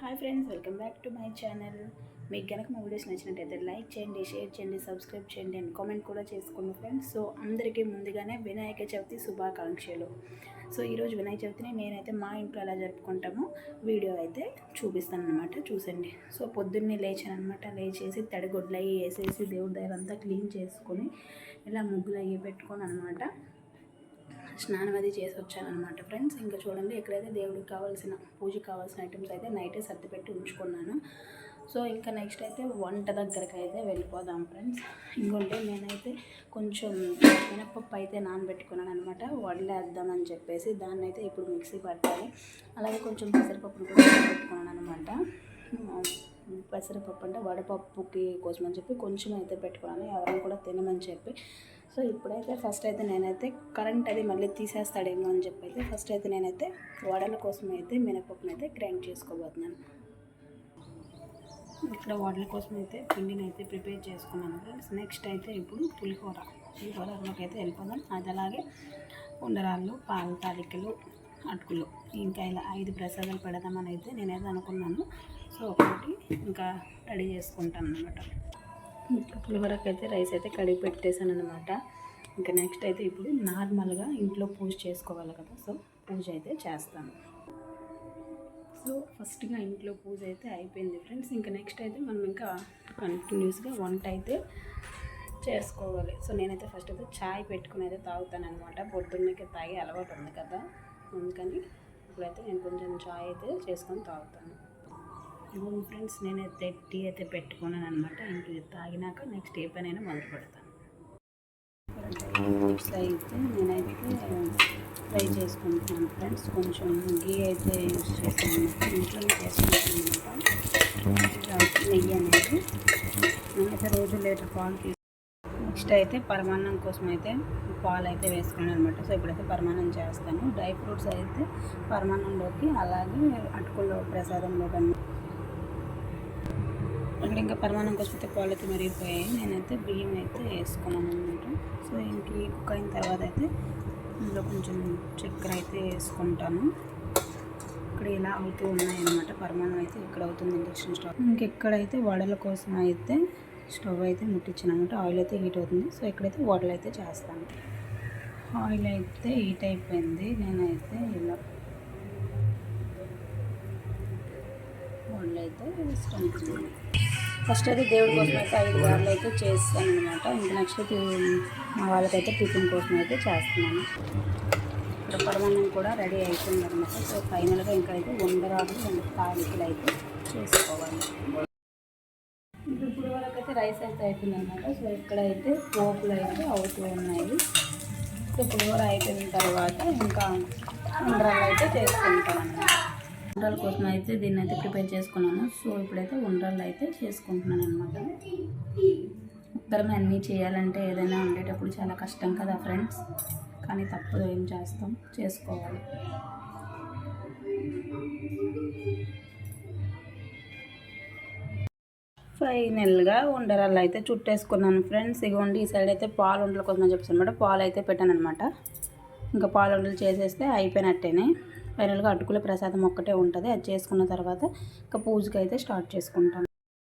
Hi friends welcome back to my channel. మీకు కనుక మా వీడియోస్ నచ్చినట్టయితే లైక్ చేయండి షేర్ చేయండి సబ్స్క్రైబ్ చేయండి అండ్ కామెంట్ కూడా చేసుకోండి ఫ్రెండ్స్. సో అందరికీ ముందుగానే వినాయక చవితి శుభాకాంక్షలు. సో ఈరోజు వినాయక చవితిని నేనైతే మా ఇంట్లో ఎలా జరుపుకుంటామో వీడియో అయితే చూపిస్తాను అనమాట చూసండి. సో పొద్దున్నే లేచాను అనమాట లేచేసి తడిగొడ్లు అవి వేసేసి దేవుడి దగ్గర అంతా క్లీన్ చేసుకొని ఇలా ముగ్గులు అవి పెట్టుకొని అనమాట స్నానం అది చేసి వచ్చానమాట ఫ్రెండ్స్. ఇంకా చూడండి ఎక్కడైతే దేవుడికి కావాల్సిన పూజకి కావాల్సిన ఐటమ్స్ అయితే నైటే సర్దిపెట్టి ఉంచుకున్నాను. సో ఇంకా నెక్స్ట్ అయితే వంట దగ్గరికి అయితే వెళ్ళిపోదాం ఫ్రెండ్స్. ఇంకొంటే నేనైతే కొంచెం మినపప్పు అయితే నానబెట్టుకున్నాను అనమాట వడలేద్దామని చెప్పేసి దాన్ని అయితే ఇప్పుడు మిక్సీ పట్టాలి. అలాగే కొంచెం పెసరపప్పును కూడా పెట్టుకున్నాను అనమాట పెసరపప్పు అంటే వడపప్పుకి కోసం అని చెప్పి కొంచెం అయితే పెట్టుకున్నాను. ఎవరైనా కూడా తినమని చెప్పి సో ఇప్పుడైతే ఫస్ట్ అయితే నేనైతే కరెంట్ అది మళ్ళీ తీసేస్తాడేమో అని చెప్పి అయితే ఫస్ట్ అయితే నేనైతే వడల కోసం అయితే మినపప్పును అయితే గ్రైండ్ చేసుకోబోతున్నాను. ఇక్కడ వడల కోసం అయితే పిండిని అయితే ప్రిపేర్ చేసుకున్నాను ఫ్రెండ్స్ నెక్స్ట్ అయితే ఇప్పుడు పులిహోర. పులిహోరలోకి అయితే వెళ్ళిపోదాం. అది అలాగే ఉండరాళ్ళు పాల తాలికలు అటుకులు. ఇంకా ఇలా ఐదు ప్రసాదాలు పెడదామని అయితే నేనైతే అనుకున్నాను. సో ఒకటి ఇంకా రెడీ చేసుకుంటాను అనమాట ఇంకా పులిహోరకి అయితే రైస్ అయితే కడిగి పెట్టేశాను అనమాట ఇంకా నెక్స్ట్ అయితే ఇప్పుడు నార్మల్గా ఇంట్లో పూజ చేసుకోవాలి కదా సో పూజ అయితే చేస్తాను. సో ఫస్ట్గా ఇంట్లో పూజ అయితే అయిపోయింది ఫ్రెండ్స్. ఇంకా నెక్స్ట్ అయితే మనం ఇంకా కంటిన్యూస్గా వంట అయితే చేసుకోవాలి. సో నేనైతే ఫస్ట్ అయితే చాయ్ పెట్టుకుని అయితే తాగుతాను అనమాట పొద్దున్నకి తాగే అలవాటు ఉంది కదా అందుకని ఇప్పుడైతే నేను కొంచెం చాయ్ అయితే చేసుకొని తాగుతాను. ఇవ్వండి ఫ్రెండ్స్ నేనైతే టీ అయితే పెట్టుకున్నాను అనమాట ఇంక తాగినాక నెక్స్ట్ ఏ పని అయినా మొదలు పెడతాను. చిప్స్ అయితే నేనైతే ఫ్రై చేసుకుంటున్నాను ఫ్రెండ్స్ కొంచెం గీ అయితే యూస్ చేస్తాను. ఇంట్లో చేసుకుంటాను అనమాట నెయ్యి అనేది. నేనైతే రోజు లీటర్ పాలు తీసు నెక్స్ట్ అయితే పరమాన్నం కోసం అయితే పాలు అయితే వేసుకున్నాను అనమాట సో ఇప్పుడైతే పరమాన్నం చేస్తాను. డ్రై ఫ్రూట్స్ అయితే పరమాన్నంలోకి అలాగే అటుకుల్లో ప్రసాదంలో కానీ ఇక్కడ ఇంకా పరమాణంకి కోసం అయితే మరిగిపోయాయి నేనైతే బియ్యం అయితే వేసుకున్నాను అనమాట సో ఇంక ఈ కుక్ అయిన తర్వాత అయితే ఇందులో కొంచెం చక్కెర అయితే వేసుకుంటాను. ఇక్కడ ఇలా అవుతూ ఉన్నాయి అనమాట పరమాణం అయితే ఇక్కడ అవుతుంది ఇండక్షన్ స్టవ్. ఇంకెక్కడైతే వడల కోసం అయితే స్టవ్ అయితే ముట్టించాను అనమాట ఆయిల్ అయితే హీట్ అవుతుంది. సో ఇక్కడైతే వడలు అయితే చేస్తాను. ఆయిల్ అయితే హీట్ అయిపోయింది. నేనైతే ఇలా వడలు అయితే వేసుకుంటున్నాను. ఫస్ట్ అయితే దేవుడి కోసం అయితే ఐదు వారాలు అయితే చేస్తాను అనమాట ఇంకా నెక్స్ట్ అయితే మా వాళ్ళకైతే టిఫిన్ కోసం అయితే చేస్తున్నాను. ఇక్కడ పరమాన్నం కూడా రెడీ అయిపోయింది అనమాట సో ఫైనల్గా ఇంకా అయితే వందరాలు రెండు తాలికలు అయితే చేసుకోవాలి. ఇప్పుడు వరకు అయితే రైస్ అయితే అయిపోయింది అనమాట సో ఇక్కడైతే పోపులు అయితే అవుతూ ఉన్నాయి. సో పులిహోర అయిపోయిన తర్వాత ఇంకా ఉండరాలు అయితే చేసుకుంటాను అనమాట ఉండ్రాల కోసం అయితే దీన్ని అయితే ప్రిపేర్ చేసుకున్నాను. సో ఇప్పుడైతే ఉండ్రాలు అయితే చేసుకుంటున్నాను అనమాట ఒక్కరమే అన్నీ చేయాలంటే ఏదైనా ఉండేటప్పుడు చాలా కష్టం కదా ఫ్రెండ్స్. కానీ తప్పదు ఏం చేస్తాం? చేసుకోవాలి. ఫైనల్గా ఉండరాలు అయితే చుట్టేసుకున్నాను ఫ్రెండ్స్. ఇగోండి ఈ సైడ్ అయితే పాలు ఉండల కోసం అని చెప్పేసి అనమాట. పాలు అయితే పెట్టాను అనమాట ఇంకా పాలు ఉండలు చేసేస్తే అయిపోయినట్టేనే. ఫైనల్గా అటుకుల ప్రసాదం ఒక్కటే ఉంటుంది. అది చేసుకున్న తర్వాత ఇంకా పూజకి అయితే స్టార్ట్ చేసుకుంటాను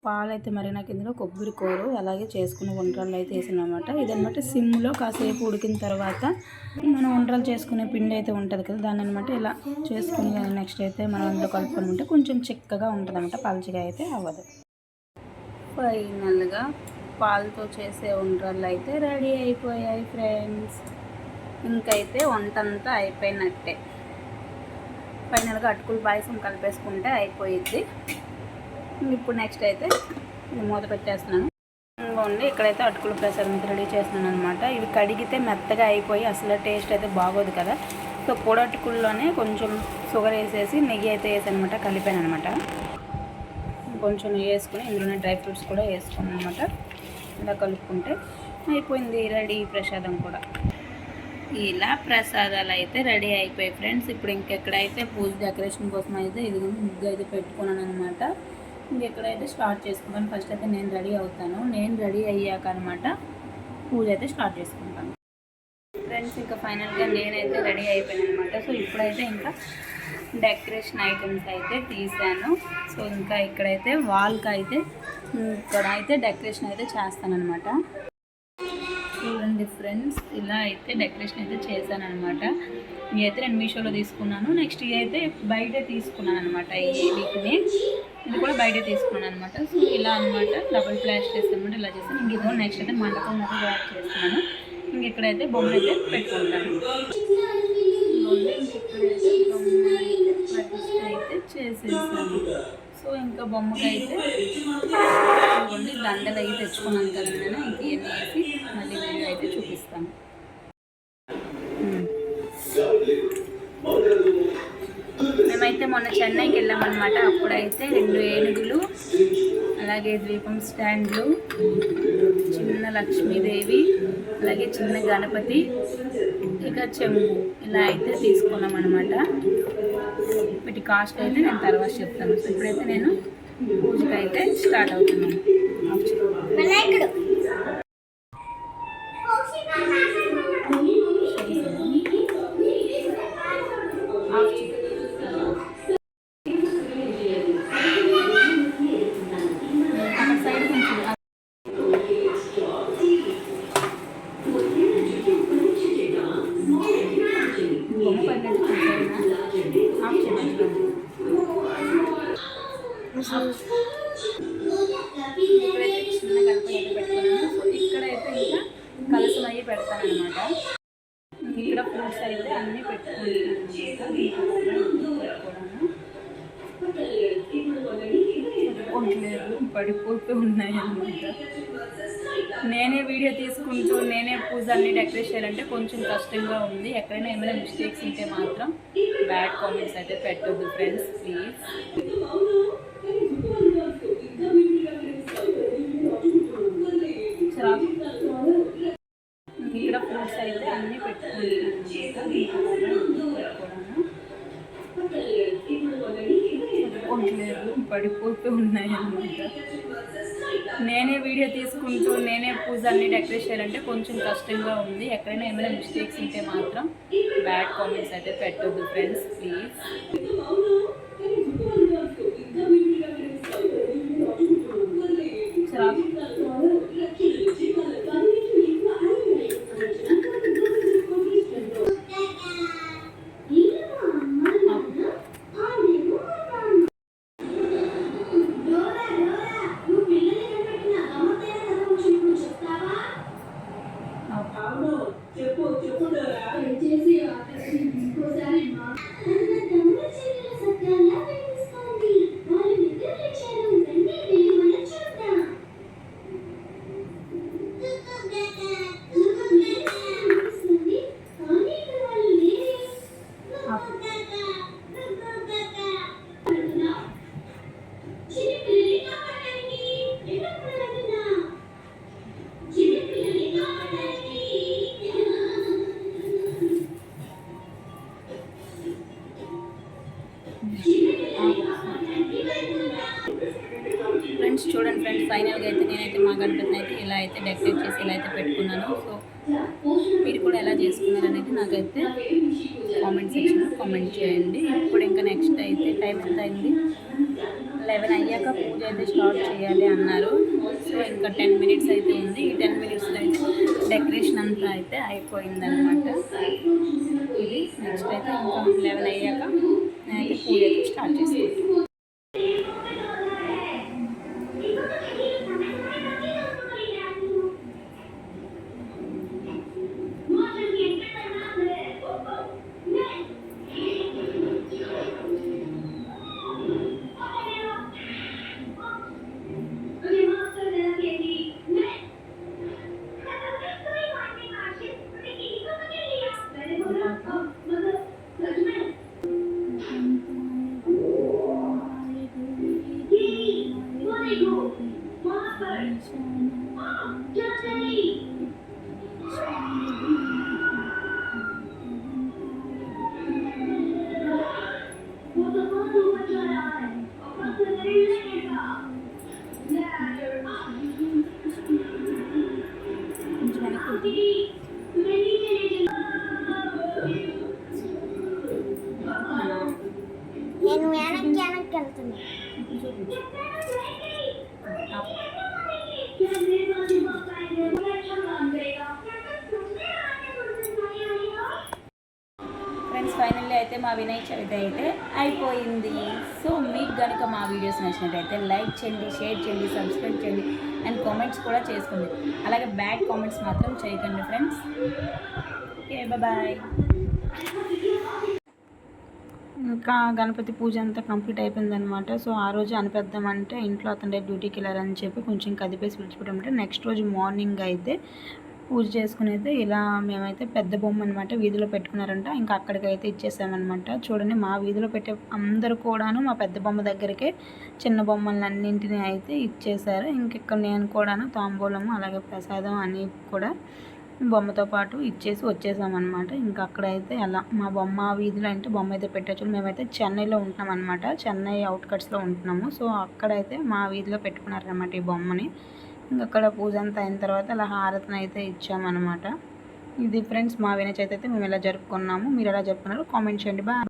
పాలు అయితే మరి నాకు ఇందులో కొబ్బరి కూరు అలాగే చేసుకున్న వంటలు అయితే వేసానమాట ఇదనమాట సిమ్లో కాసేపు ఉడికిన తర్వాత మనం వంటలు చేసుకునే పిండి అయితే ఉంటుంది కదా దాన్ని అనమాట ఇలా చేసుకుని నెక్స్ట్ అయితే మనం అందులో కలుపుకొని ఉంటే కొంచెం చిక్కగా ఉంటుంది అనమాట పలచగా అయితే అవ్వదు. ఫైనల్గా పాలతో చేసే వంటలు అయితే రెడీ అయిపోయాయి ఫ్రెండ్స్. ఇంకైతే వంట అంతా అయిపోయినట్టే. ఫైనల్గా అటుకులు పాయసం కలిపేసుకుంటే అయిపోయిద్ది. ఇప్పుడు నెక్స్ట్ అయితే మూత పెట్టేస్తున్నాను. ఉండి ఇక్కడైతే అటుకులు ప్రసాదం రెడీ చేస్తున్నాను అనమాట ఇవి కడిగితే మెత్తగా అయిపోయి అసలు టేస్ట్ అయితే బాగోదు కదా. సో పొడి అటుకుల్లోనే కొంచెం షుగర్ వేసేసి నెయ్యి అయితే వేసాను అనమాట కలిపాను అనమాట కొంచెం నెయ్యి వేసుకుని ఇందులోనే డ్రై ఫ్రూట్స్ కూడా వేసుకున్నాను అనమాట ఇలా కలుపుకుంటే అయిపోయింది రెడీ ప్రసాదం కూడా. ఇలా ప్రసాదాలు అయితే రెడీ అయిపోయాయి ఫ్రెండ్స్. ఇప్పుడు ఇంకెక్కడైతే పూజ డెకరేషన్ కోసం అయితే ఇది ముగ్గు అయితే పెట్టుకున్నాను అనమాట ఇంకెక్కడైతే స్టార్ట్ చేసుకుంటాను. ఫస్ట్ అయితే నేను రెడీ అవుతాను. నేను రెడీ అయ్యాక అనమాట పూజ అయితే స్టార్ట్ చేసుకుంటాను. ఫ్రెండ్స్ ఇంకా ఫైనల్గా నేనైతే రెడీ అయిపోయాను అనమాట సో ఇప్పుడైతే ఇంకా డెకరేషన్ ఐటమ్స్ అయితే తీసాను. సో ఇంకా ఇక్కడైతే వాల్కి అయితే ఇక్కడ అయితే డెకరేషన్ అయితే చేస్తాను అనమాట చూడండి ఫ్రెండ్స్ ఇలా అయితే డెకరేషన్ అయితే చేశాను అనమాట ఇవి అయితే నేను మీషోలో తీసుకున్నాను. నెక్స్ట్ ఇవి అయితే బయటే తీసుకున్నాను అనమాట ఈ వీటిని ఇది కూడా బయటే తీసుకున్నాను అనమాట సో ఇలా అనమాట డబుల్ ఫ్లాష్ చేస్తాను ఇలా చేస్తాను ఇంక ఇదిగో నెక్స్ట్ అయితే మండపం అయితే తయారు చేస్తున్నాను. ఇంక ఇక్కడైతే బొమ్మ అయితే పెట్టుకుంటాను. బొమ్మ అయితే ప్రతిష్ఠ అయితే చేసేసాను. సో ఇంకా బొమ్మకైతే దండలు అయితే తెచ్చుకున్నాను కదా నేను. ఇంక ఇవన్నీ వేసి మళ్ళీ వీడియో అయితే చూపిస్తాను మేమైతే మొన్న చెన్నైకి వెళ్ళామన్నమాట అప్పుడైతే రెండు ఏనుగులు అలాగే ద్వీపం స్టాండ్లు చిన్న లక్ష్మీదేవి అలాగే చిన్న గణపతి ఇక చెంబు ఇలా అయితే తీసుకున్నాం అనమాట వీటి కాస్ట్ అయితే నేను తర్వాత చెప్తాను. ఇప్పుడైతే నేను పూజకి అయితే స్టార్ట్ అవుతున్నాను. ఇక్కడ ఫ్రూట్స్ అయితే అన్నీ పెట్టుకుంటాను. పడిపోతూ ఉన్నాయి అనమాట నేనే వీడియో తీసుకుంటూ నేనే పూజ అన్ని డెకరేట్ చేయాలంటే కొంచెం కష్టంగా ఉంది. ఎక్కడైనా ఏమైనా మిస్టేక్స్ ఉంటే మాత్రం బ్యాడ్ కామెంట్స్ అయితే పెట్టద్దు ఫ్రెండ్స్ ప్లీజ్ ఇక్కడ ఫ్రూట్స్ అయితే అన్నీ పెట్టుకుంటాను పడిపోతూ ఉన్నాయి అనమాట నేనే వీడియో తీసుకుంటూ నేనే పూజ అన్ని డెకరేట్ చేయాలంటే కొంచెం కష్టంగా ఉంది. ఎక్కడైనా ఏమైనా మిస్టేక్స్ ఉంటే మాత్రం బ్యాడ్ కామెంట్స్ అయితే పెట్టొద్దు ఫ్రెండ్స్ ప్లీజ్ అండ్ ఫైనల్గా అయితే నేనైతే మా గణపతిని అయితే ఇలా అయితే డెకరేట్ చేసి ఇలా అయితే పెట్టుకున్నాను. సో మీరు కూడా ఎలా చేసుకున్నారు అనేది నాకైతే కామెంట్ సెక్షన్లో కామెంట్ చేయండి. ఇప్పుడు ఇంకా నెక్స్ట్ అయితే టైం ఎంత అయింది? లెవెన్ అయ్యాక పూజ అయితే స్టార్ట్ చేయాలి అన్నారు. సో ఇంకా టెన్ మినిట్స్ అయితే ఉంది. ఈ టెన్ మినిట్స్లో అయితే డెకరేషన్ అంతా అయితే అయిపోయిందనమాట ఇది నెక్స్ట్ అయితే ఇంకా లెవెన్ అయ్యాక నేనైతే పూజ అయితే స్టార్ట్ చేసుకుంటాను నేను వెనక్కి వెనక్కి చూపించు ఫ్రెండ్స్ ఫైనల్లీ అయితే మా వినాయక చవితి అయితే అయిపోయింది. సో మీకు కనుక మా వీడియోస్ నచ్చినట్టయితే లైక్ చేయండి షేర్ చేయండి సబ్స్క్రైబ్ చేయండి. అండ్ కామెంట్స్ కూడా చేసుకోండి. అలాగే బ్యాడ్ కామెంట్స్ మాత్రం చేయకండి ఫ్రెండ్స్. ఓకే బాయ్ ఇంకా గణపతి పూజ అంతా కంప్లీట్ అయిపోయిందనమాట సో ఆ రోజు అనిపెద్దామంటే ఇంట్లో అతని డ్యూటీకి వెళ్ళారని చెప్పి కొంచెం కదిపేసి విడిచిపెట్టామంటే నెక్స్ట్ రోజు మార్నింగ్ అయితే పూజ చేసుకుని అయితే ఇలా మేమైతే పెద్ద బొమ్మ అనమాట వీధిలో పెట్టుకున్నారంట. ఇంకా అక్కడికైతే ఇచ్చేసామన్నమాట. చూడండి మా వీధిలో పెట్టే అందరు కూడాను మా పెద్ద బొమ్మ దగ్గరికే చిన్న బొమ్మలన్నింటినీ అయితే ఇచ్చేసారు. ఇంకెక్కడ నేను కూడాను తాంబూలము అలాగే ప్రసాదం అని కూడా బొమ్మతో పాటు ఇచ్చేసి వచ్చేసామన్నమాట. ఇంకా అక్కడైతే అలా మా బొమ్మ వీధిలో అంటే బొమ్మ అయితే పెట్టచ్చు మేమైతే చెన్నైలో ఉంటున్నాం అనమాట చెన్నై అవుట్కట్స్లో ఉంటున్నాము. సో అక్కడైతే మా వీధిలో పెట్టుకున్నారనమాట ఈ బొమ్మని. అక్కడ పూజ అంతా అయిన తర్వాత అలా హారతిని అయితే ఇచ్చామన్నమాట. ఇది ఫ్రెండ్స్ మా వినయ్ చవితి అయితే మేము ఎలా జరుపుకున్నాము మీరు ఎలా జరుపుకున్నారు కామెంట్ చేయండి. బాయ్.